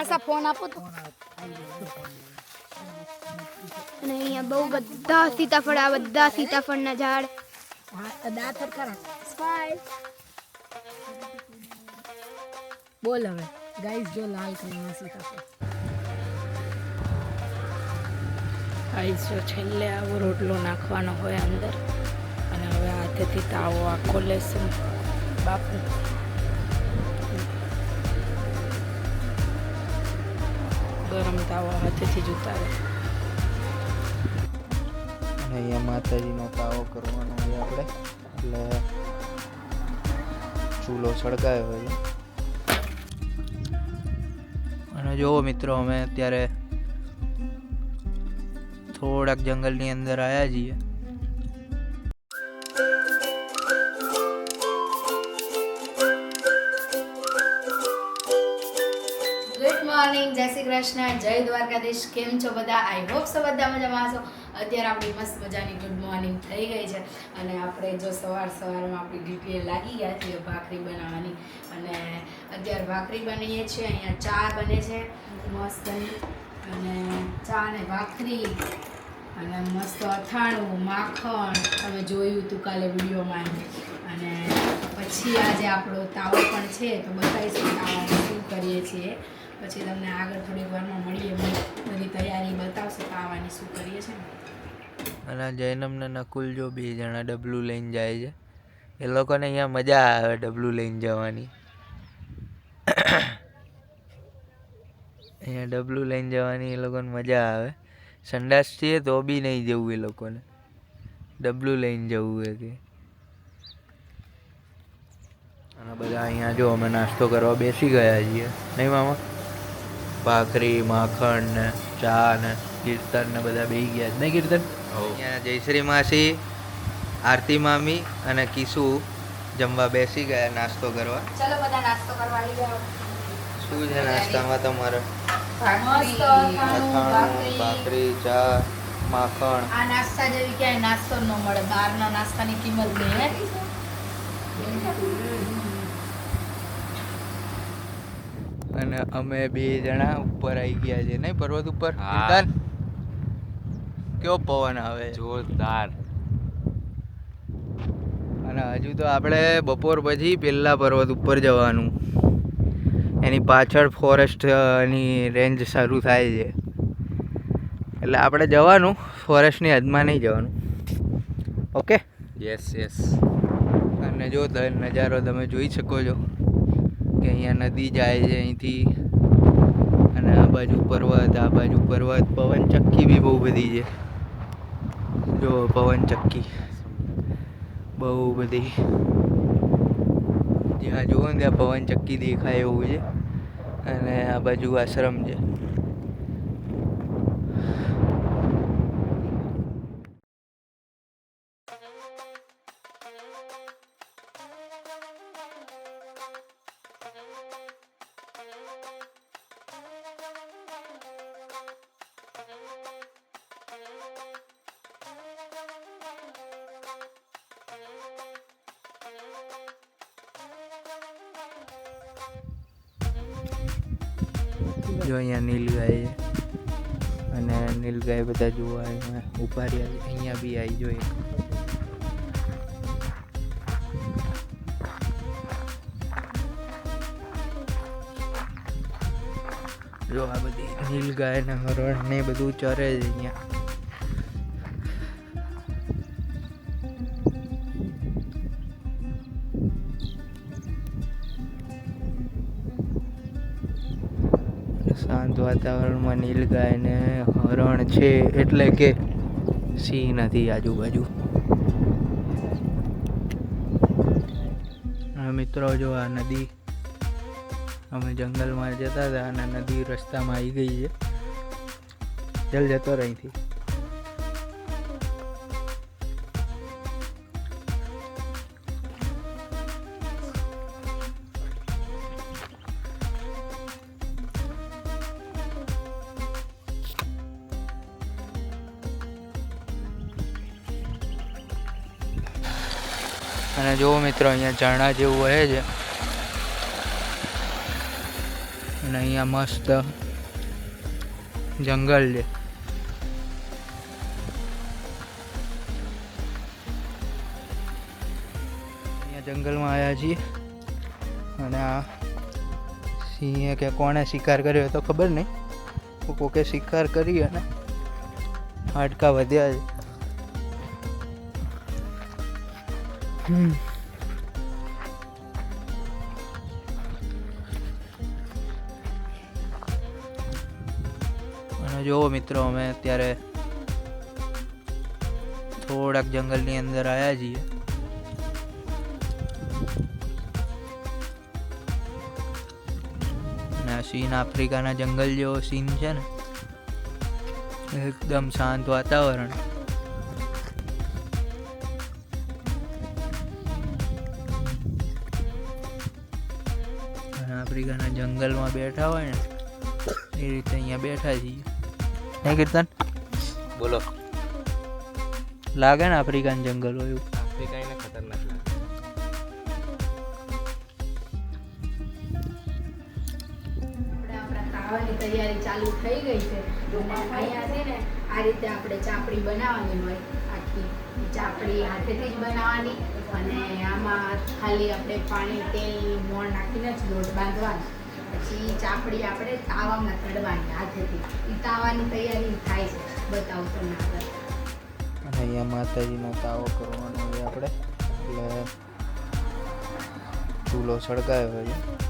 પાછા ફોન આપો તો. અને અહીંયા બહુ બધા સીતાફળ આ બધા સીતાફળના ઝાડ. દાંત ખરા સ્માઈલ બોલ હવે. ગાઈસ જો લાલ કલરના સીતાફળ. ગાઈસ જો છેલ્લે આવો રોટલો નાખવાનો હોય અંદર. અને હવે હાથેથી તાવો આખો લેશે. બાપુ. ગરમ તાવો હાથેથી જ ઉતારે અહીંયા માતાજીનો તાવો કરવાનો હોય આપણે. એટલે ચૂલો સળગાયો હોય અને જુઓ મિત્રો, અમે અત્યારે થોડાક જંગલની અંદર આવ્યા છીએ. કૃષ્ણ જય દ્વારકાધીશ. કેમ છો બધા? આઈ હોપ સો બધા મજામાં હશો. અત્યારે આપણી મસ્ત મજાની ગુડ મોર્નિંગ થઈ ગઈ છે. અને આપણે જો સવાર સવારમાં આપણી ડ્યુટીએ લાગી ગયા છીએ ભાખરી બનાવવાની. અને અત્યારે ભાખરી બનીએ છીએ. અહીંયા ચા બને છે. મસ્ત. અને ચા ને ભાખરી. અને મસ્ત અથાણું, માખણ. તમે જોયું હતું કાલે વિડીયોમાં અને પછી આજે આપણો તાવો પણ છે, તો બતાવીશું તાવામાં શું કરીએ છીએ. પછી તમને આગળ થોડીક વારમાં મળીએ, બધી તૈયારી બતાવશે પાવાની શું કરીએ છે અને જૈનમ નકુલ જો બે જણા ડબલું લઈને જાય છે. એ લોકોને અહીંયા મજા આવે ડબલું લઈને જવાની. અહીંયા ડબલું લઈને જવાની એ લોકોને મજા આવે. સંડાસ છીએ તો બી નહીં જવું એ લોકોને. ડબલું લઈને જવું એ કે. અને બધા અહીંયા જો અમે નાસ્તો કરવા બેસી ગયા છીએ. નહીં મામા? ભાખરી માખણ ને ચા ને કીર્તન ને બધા બેસી ગયા નહીં કીર્તન? અહીંયા જયશ્રી માસી આરતી મામી અને કિસુ જમવા બેસી ગયા નાસ્તો કરવા. ચલો બધા નાસ્તો કરવા લઈ જાઓ. શું છે નાસ્તામાં તમારે. ભાખરી ચા માખણ. આ નાસ્તા જેવી ક્યાંય નાસ્તો ન મળે. બહારના નાસ્તાની કિંમત નહીં હે અને અમે બે જણા ઉપર આવી ગયા છે. નહીં પર્વત ઉપર? કેવો પવન આવે? જોરદાર. અને હજુ તો આપણે બપોર પછી પહેલા પર્વત ઉપર જવાનું. એની પાછળ ફોરેસ્ટની રેન્જ શરૂ થાય છે. એટલે આપણે જવાનું ફોરેસ્ટની હદમાં નહીં જવાનું. ઓકે યસ યસ અને જો નજારો તમે જોઈ શકો છો. કે અહીંયા નદી જાય છે અહીંથી. અને આ બાજુ પર્વત, આ બાજુ પર્વત. પવન ચક્કી બી બહુ બધી છે. જો પવન ચક્કી. બહુ બધી. જ્યાં જુઓ ને ત્યાં પવન ચક્કી દેખાય એવું છે. અને આ બાજુ આશ્રમ છે. જો અહીંયા નીલગાય અને નીલગાય બધા જોવા અહીંયા ઊભા રહ્યા અહીંયા બી આવી જોઈએ જો આ બધી નીલગાય ને હરણ ને બધું ચરે છે અહીંયા. વાતાવરણમાં નીલગાય ને હરણ છે એટલે કે સિંહ નથી આજુબાજુ. મિત્રો, જો આ નદી અમે જંગલમાં જતા હતા અને નદી રસ્તામાં આવી ગઈ છે. જલ જતો રહીથી અને જુઓ મિત્રો, અહીંયા ઝરણા જેવું વહે છે. અને અહીંયા મસ્ત જંગલ છે. અહીંયા જંગલમાં આવ્યા છીએ. અને આ સિંહે કે કોણે શિકાર કર્યો તો ખબર નહીં. કોકે શિકાર કરી અને હાડકા વધ્યા છે. અને જોવો મિત્રો, અમે અત્યારે થોડાક જંગલની અંદર આવ્યા છીએ. અને સીન આફ્રિકાના જંગલ જેવો સીન છે ને. એકદમ શાંત વાતાવરણ. આફ્રિકાના જંગલમાં બેઠા હોય ને એ રીતે અહીંયા બેઠા છીએ. હે કીર્તન? બોલો. લાગે ને આફ્રિકન જંગલ હોય એવું? આફ્રિકાને ખતરનાક લાગે. ખાવાની તૈયારી ચાલુ થઈ ગઈ છે. તો અહીંયા છે ને આ રીતે આપણે ચાપડી બનાવવાની હોય. આખી ચાપડી હાથેથી જ બનાવવાની. અને આમાં ખાલી આપણે પાણી, તેલ મોણ નાખીને જ લોટ બાંધવાનો. પછી ચાપડી આપણે તાવામાં તળવાની હાથેથી એ તાવાની તૈયારી થાય છે. બતાવું તમને આગળ. અને અહીંયા માતાજીનો તાવો કરવાનો આપણે. એટલે ચૂલો સળગાવ્યો છે.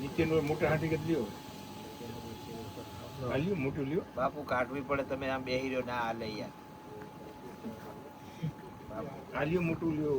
નીચેનું મોટા હાથી કરી લ્યો. આ લ્યો મોટું લ્યો. બાપુ કાઢવી પડે તમે આમ બેહી રહ્યો ના લઈ યાર આ લ્યો મોટું લ્યો.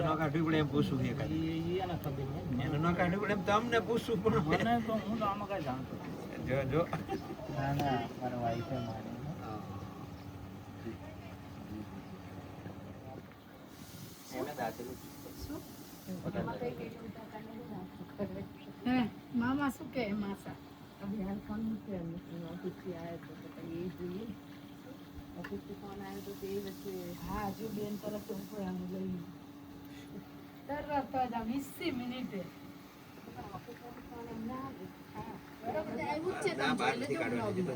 એને ન કાઢવી પડે એમ પૂછવું છે કાંઈ. એને ન કાઢવી પડે એમ તમને પૂછવું પણ જો જો. ના ના મારા વાઈફે મારી એને દાખેલું હે મામા શું કહે માસા હા હજુ બેન તરફ ઉપર આમ લઈ તરત જ આમ વીસી મિનિટે ના બહાર નથી કાઢવાની હજી તો.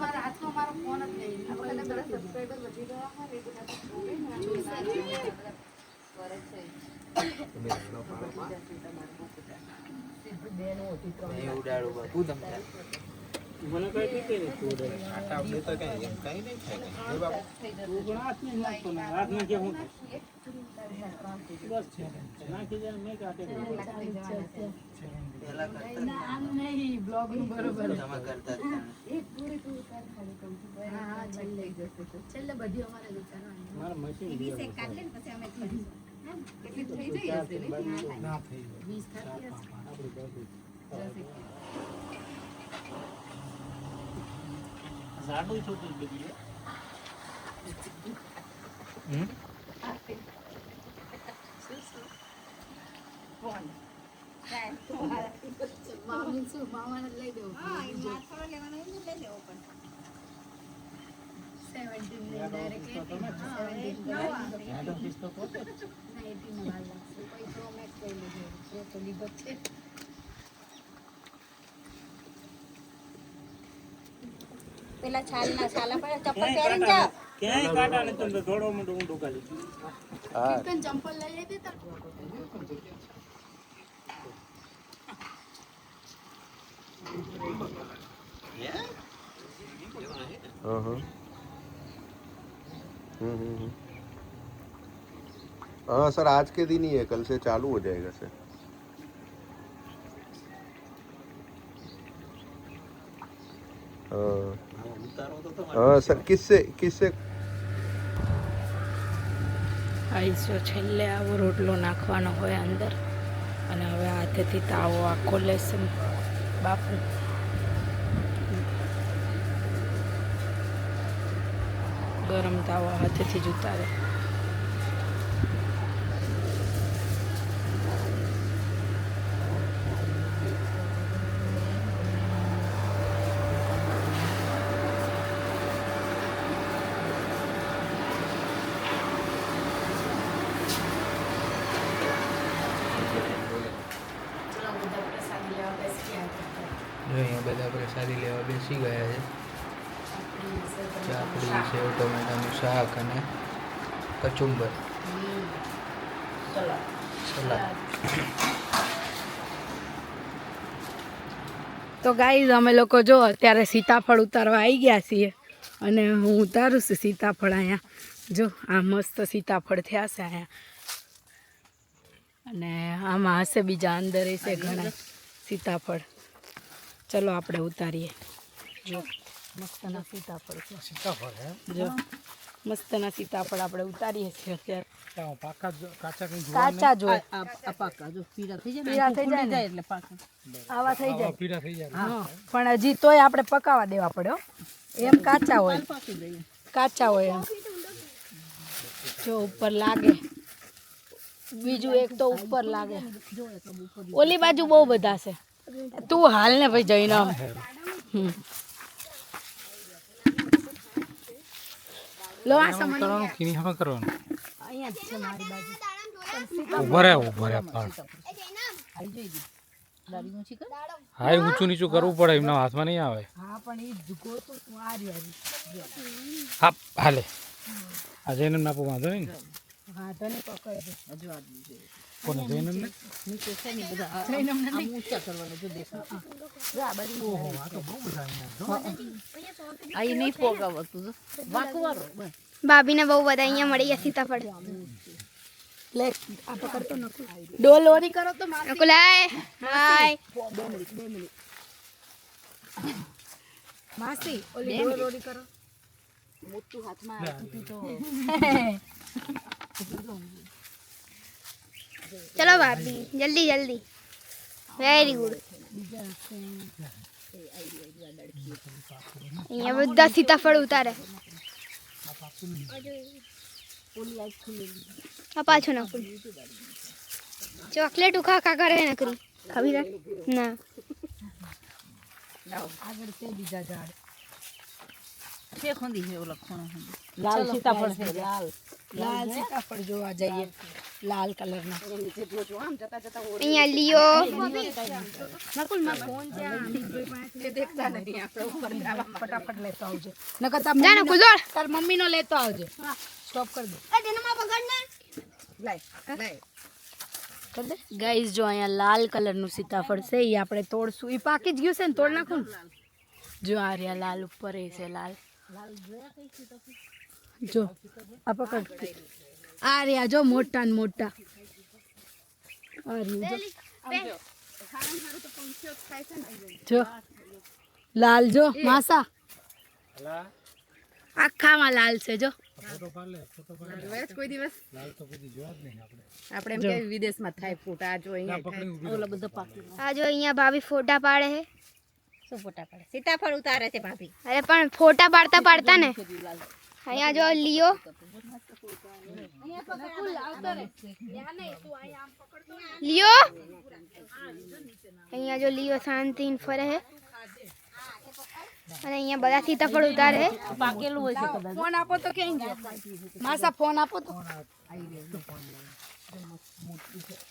મારા હાથમાં મારો ફોન જ નહીં. અહીં ઉડાડું બધું તમને. આટા ઉડે તો કઈ એમ કઈ નહીં થાય એ બાપુ? પહેલા કરતા તમે કરતા જ હતા. છેલ્લે બધી અમારે વિચારવાની વીસ થતી હશે મામી શું મામાને જ લઈ દેવું સેવન્ટીન ને ડાયરેક્ટ એટીન સેવન્ટીન ના એટીન વાર લાગશે કોઈ પ્રો મેક્સ લઈ લેજો પ્રો તો લીધો જ છે. પેલા છાલના છાલા પર ચપ્પલ પહેરીને જાઓ કીર્તન ચંપલ લઈ લીધી તો हाँ हाँ हम्म, हम्म, हम्म। हाँ सर आज के दिन ही है कल से चालू हो जाएगा सर हाँ हाँ सर किससे किससे આઈસો છેલ્લે આવો રોટલો નાખવાનો હોય અંદર અને હવે હાથેથી તાવો આખો લેશે બાપુ ગરમ તાવો હાથેથી જ ઉતારે શાક અને કચુંબર સલાડ તો ગાઈઝ અમે લોકો જો અત્યારે સીતાફળ ઉતારવા આવી ગયા છીએ અને હું ઉતારું છું સીતાફળ અહીંયા. જો આ મસ્ત સીતાફળ થયા છે અહીંયા. અને આમાં હશે બીજા અંદર હશે ઘણા સીતાફળ. ચલો આપણે ઉતારીએ. જો મસ્તના સીતાફળ સીતાફળ જો. મસ્તના સીતાફળ આપણે ઉતારીએ છીએ અત્યારે. કાચા જોઈએ પીળા થઈ જાય ને આવા થઈ જાય. હા પણ હજી તોય આપણે પકાવા દેવા પડે એમ કાચા હોય. કાચા હોય એમ. જો ઉપર લાગે. બીજું એક તો ઉપર લાગે. ઓલી બાજુ બહુ બધા છે. તું હાલ ને ભાઈ જઈને હમ. લો આ સામાન અહીંયા. જ છે મારી બાજુ. હા એ ઊંચું નીચું કરવું પડે એમના હાથમાં નહીં આવે. હા પણ એ જુગો તો આ રહ્યું, હા હાલે. આજે એને નાપો વાંધો નહીં ને? હા તને પકડજો. કોને જઈને ને ભાભીને બહુ બધા અહીંયા મળી ગયા સીતાફળ લે આ પકડતો નકુ ડોલ ઓરી કરો તો માર નકુલ હાય હાય માસી ઓલી ડોલ ઓરી કરો ચલો ભાભી જલ્દી જલ્દી વેરી ગુડ અહીંયા બધા સીતાફળ ઉતારે આ પાછું નકુલ ચોકલેટ ઉખા ખા કરે નકરી ખબર ના આગળ છે બીજા ઝાડ લાલ સીતાફળ છે લાલ લાલ સીતાફળ જોવા જઈએ લાલ કલરના અહીંયા લિયો. નકુલમાં ફોન છે તે દેખતા નથી આપણે ઉપર ફટાફટ લેતો આવજો. નકર તાર જા નકુલ દોડ તાર મમ્મી નો લેતો આવજે. સ્ટોપ કરી દે. લાય લાય. ગાઈઝ જો અહીંયા લાલ કલરનું સીતાફળ છે એ આપણે તોડશું. એ પાકી જ ગયું છે ને તોડ નાખું ને? જો આ રહ્યા લાલ ઉપર એ છે લાલ. જો આ પકડ. આ રહ્યા જો મોટા ને મોટા. જો. જો. લાલ જો માસા. આખામાં લાલ છે જો. આપણે. એમ કે વિદેશમાં થાય ફોટા જો અહીંયા થાય. ઓલા બધા પાકી. આ જો અહીંયા ભાભી ફોટા પાડે છે. શું ફોટા પડે? સીતાફળ ઉતારે છે ભાભી. અરે પણ ફોટા પાડતા પાડતા ને. અહીંયા જો લિયો લિયો અહીંયા જો લિયો શાંતિને ફરે છે અને અહીંયા બધા સીતાફળ ઉતારે છે પાકેલું હોય છે કદાચ ફોન આપો તો ક્યાં ગયા માસા ફોન આપો તો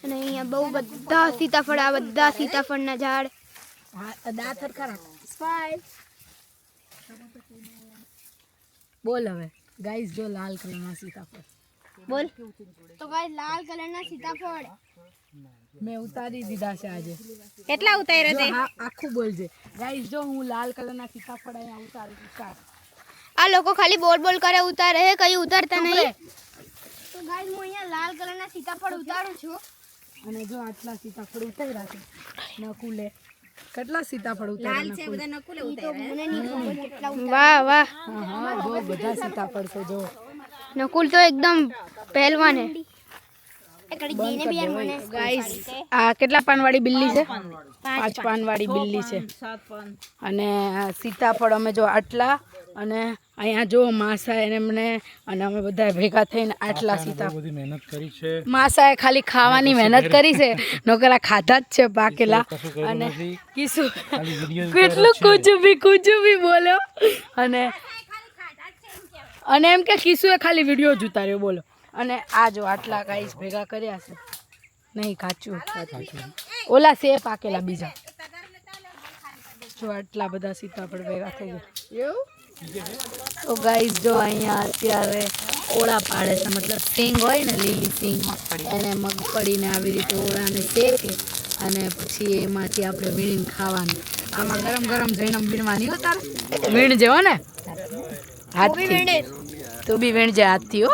અને અહીંયા બહુ બધા સીતાફળ આ બધા સીતાફળના ઝાડ હા દાંત હરખા બોલ હવે. ગાઈસ જો લાલ કલરના સીતાફળ. બોલ. તો ગાઈસ લાલ કલરના સીતાફળ. મેં ઉતારી દીધા છે આજે. કેટલા ઉતાર્યા તે આખું બોલજે ગાઈસ જો હું લાલ કલરના સીતાફળ અહીંયા ઉતારું છું સ્ટાર્ટ આ લોકો ખાલી બોલ બોલ કરે ઉતારે હે કઈ ઉતારતા નહીં. તો ગાઈસ હું અહીંયા લાલ કલરના સીતાફળ ઉતારું છું. અને જો આટલા સીતાફળ ઉતાર્યા છે નકુલે કેટલા સીતાફળ ઉતાર્યા છે બધા નકુલે ઉતાર્યા વાહ વાહ. હા હા બહુ બધા સીતાફળ છે જો. નકુલ તો એકદમ પહેલવાન. હે ગાઈસ આ કેટલા પાનવાળી બિલ્લી છે? પાંચ પાનવાળી બિલ્લી છે. અને સીતાફળ અમે જો આટલા અને અહીંયા જો માસા એને એમને અને અમે બધા ભેગા થઈને આટલા સીતા બધી મહેનત કરી છે. માસાએ ખાલી ખાવાની મહેનત કરી છે નોકરા ખાધા જ છે પાકેલા અને વીડિયો કેટલું કુછ બી કુછ બી બોલ્યો અને અને એમ કે કીસુએ ખાલી વીડિયો જ ઉતાર્યો બોલો. અને આ જો આટલા ગાઈસ ભેગા કર્યા છે. નહીં કાચું ઓલા સે પાકેલા બીજા. જો આટલા બધા સીતાફળ ભેગા થઈ ગયા. તો ગાઈસ જો અહીંયા અત્યારે ઓળા પાડે છે મતલબ સિંગ હોય ને લીલી સિંગ એને મગફળીને આવી રીતે ઓળાને શેકે અને પછી એમાંથી આપણે વીણીને ખાવાનું. આમાં ગરમ ગરમ જઈને વીણવાની હો તારે. વીણ જેવો ને? હાથથી. તું બી વીણજે હાથથી હો.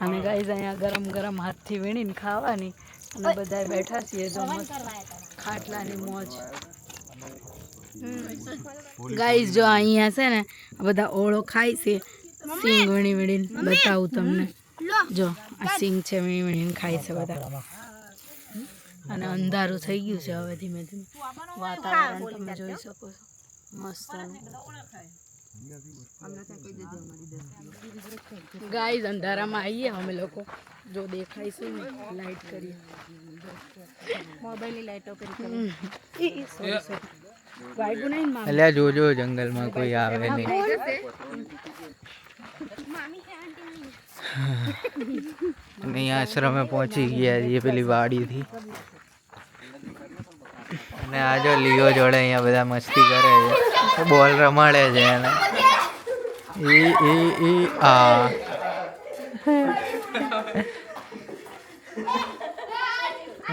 અને ગાઈઝ અહીંયા ગરમ ગરમ હાથથી વીણીને ખાવાની. અને બધા બેઠા છીએ જો ખાટલાની મોજ. ગાઈઝ જો અહીંયા છે ને આ બધા ઓળો ખાય છે. સિંગ વીણી વીણીને બતાવું તમને. જો આ સિંગ છે વીણી વીણીને ખાય છે બધા. અને અંધારું થઈ ગયું છે હવે ધીમે ધીમે. વાતાવરણ તમે જોઈ શકો છો. મસ્ત. ગાઈઝ અંધારામાં આવીએ અમે લોકો. જો દેખાય છે ને લાઈટ કરીએ. મોબાઈલની લાઈટો કરી વાગ્યું નહીં ને મામા? એટલે જોજો જંગલમાં કોઈ આવે નહીં. અને આશ્રમે પહોંચી ગયા છીએ પેલી વાડીથી. અને આ જો લીઓ જોડે અહીંયા બધા મસ્તી કરે છે. બોલ રમાડે છે એને. ઈ એ ઈ આ.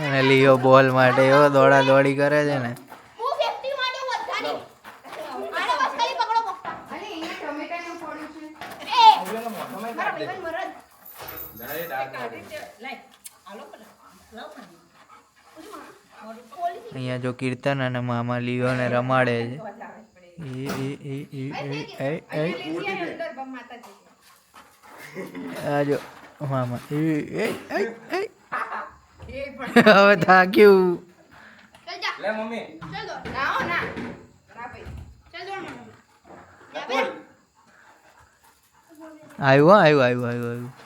અને લીઓ બોલ માટે એવો દોડા દોડી કરે છે ને. અહીંયા જો કીર્તન અને મામા લીઓને રમાડે છે ઈ આવ્યું આવ્યું ઈ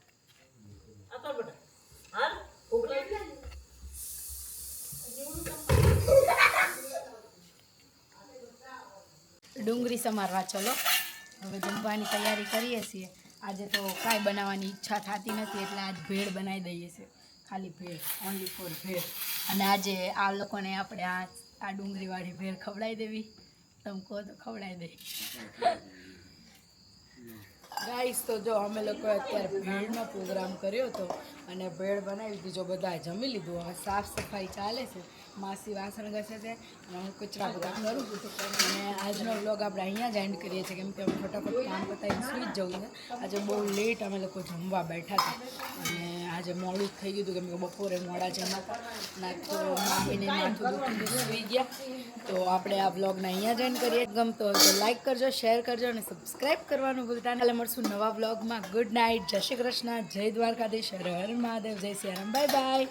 ડુંગળી સમારવા, ચલો. હવે જમવાની તૈયારી કરીએ છીએ. આજે તો કાંઈ બનાવવાની ઈચ્છા થતી નથી, એટલે આજ ભેળ બનાવી દઈએ છીએ. ખાલી ભેળ ઓનલી ફોર ભેળ. અને આજે આ લોકોને આપણે આ આ ડુંગળીવાળી ભેળ ખવડાવી દેવી. તમે કહો તો ખવડાવી દઈ ગાઈસ તો જો અમે લોકો અત્યારે ભેળનો પ્રોગ્રામ કર્યો હતો અને ભેળ બનાવી દીધો. બધા જમી લીધું. હવે સાફ સફાઈ ચાલે છે. માસી વાસણ ઘસે છે અને હું કચરા બધા કરું અને આજનો વ્લોગ આપણે અહીંયા જ એન્ડ કરીએ છીએ. કેમ કે અમે ફટાફટ કામ પતાવીને સુઈ જ જવું છે. આજે બહુ લેટ અમે લોકો જમવા બેઠા હતા. અને આજે મોડું થઈ ગયું હતું કેમ કે બપોરે મોડા જમા ના તો માથું દુખીને સુઈ ગયા. તો આપણે આ બ્લોગને અહીંયા જોઈન કરીએ. ગમતો તો લાઈક કરજો શેર કરજો અને સબસ્ક્રાઈબ કરવાનું ભૂલતા નહીં. મળશું નવા બ્લોગમાં ગુડ નાઇટ જય શ્રી કૃષ્ણ. જય દ્વારકાધીશ. હર હર મહાદેવ. જય સિયારામ. Bye bye